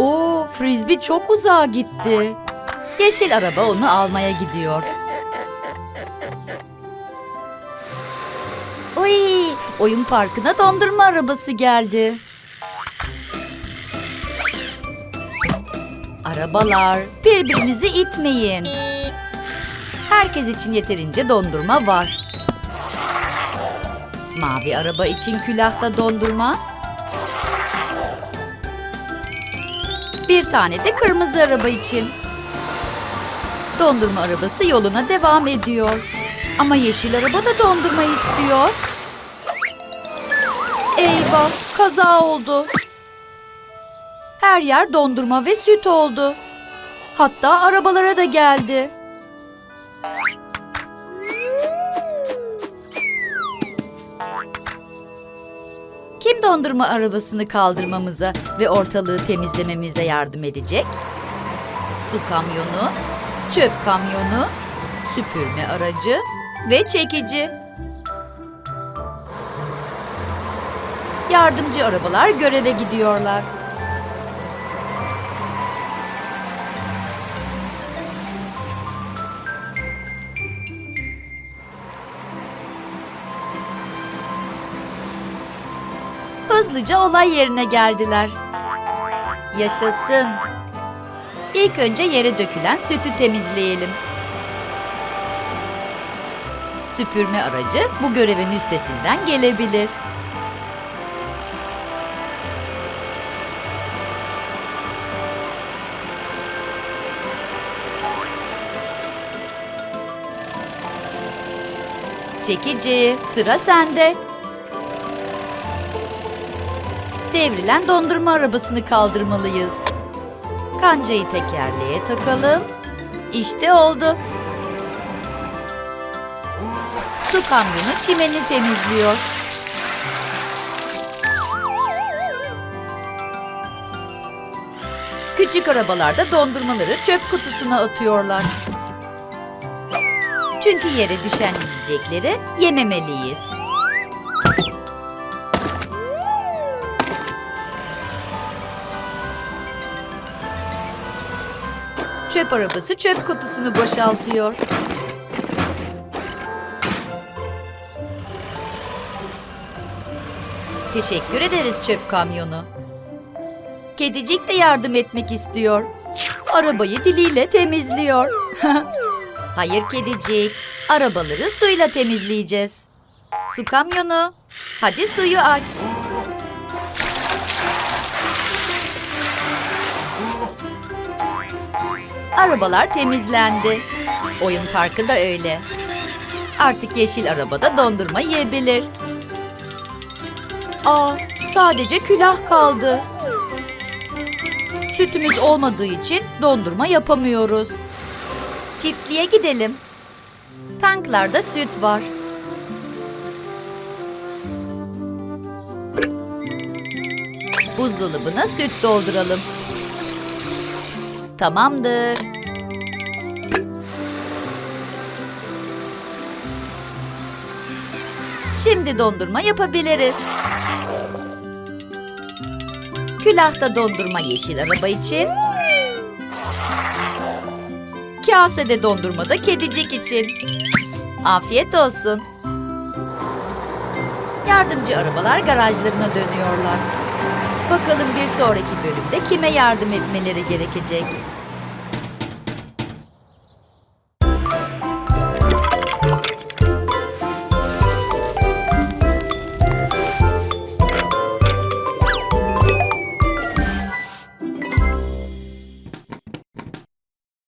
Oo, frisbee çok uzağa gitti. Yeşil araba onu almaya gidiyor. Oy, oyun parkına dondurma arabası geldi. Arabalar, birbirinizi itmeyin. Herkes için yeterince dondurma var. Mavi araba için külahta dondurma. Bir tane de kırmızı araba için. Dondurma arabası yoluna devam ediyor. Ama yeşil araba da dondurma istiyor. Eyvah, kaza oldu. Her yer dondurma ve süt oldu. Hatta arabalara da geldi. Kim dondurma arabasını kaldırmamıza ve ortalığı temizlememize yardım edecek? Su kamyonu, çöp kamyonu, süpürme aracı ve çekici. Yardımcı arabalar göreve gidiyorlar. Hızlıca olay yerine geldiler. Yaşasın. İlk önce yere dökülen sütü temizleyelim. Süpürme aracı bu görevin üstesinden gelebilir. Çekici, sıra sende. Devrilen dondurma arabasını kaldırmalıyız. Kancayı tekerleğe takalım. İşte oldu. Su kamyonu çimeni temizliyor. Küçük arabalarda dondurmaları çöp kutusuna atıyorlar. Çünkü yere düşen yiyecekleri yememeliyiz. Çöp arabası çöp kutusunu boşaltıyor. Teşekkür ederiz çöp kamyonu. Kedicik de yardım etmek istiyor. Arabayı diliyle temizliyor. Hayır kedicik, arabaları suyla temizleyeceğiz. Su kamyonu, hadi suyu aç. Arabalar temizlendi. Oyun parkı da öyle. Artık yeşil arabada dondurma yiyebilir. Aa, sadece külah kaldı. Sütümüz olmadığı için dondurma yapamıyoruz. Çiftliğe gidelim. Tanklarda süt var. Buzdolabına süt dolduralım. Tamamdır. Şimdi dondurma yapabiliriz. Külahta dondurma yeşil araba için. Kasede dondurma da kedicik için. Afiyet olsun. Yardımcı arabalar garajlarına dönüyorlar. Bakalım bir sonraki bölümde kime yardım etmeleri gerekecek.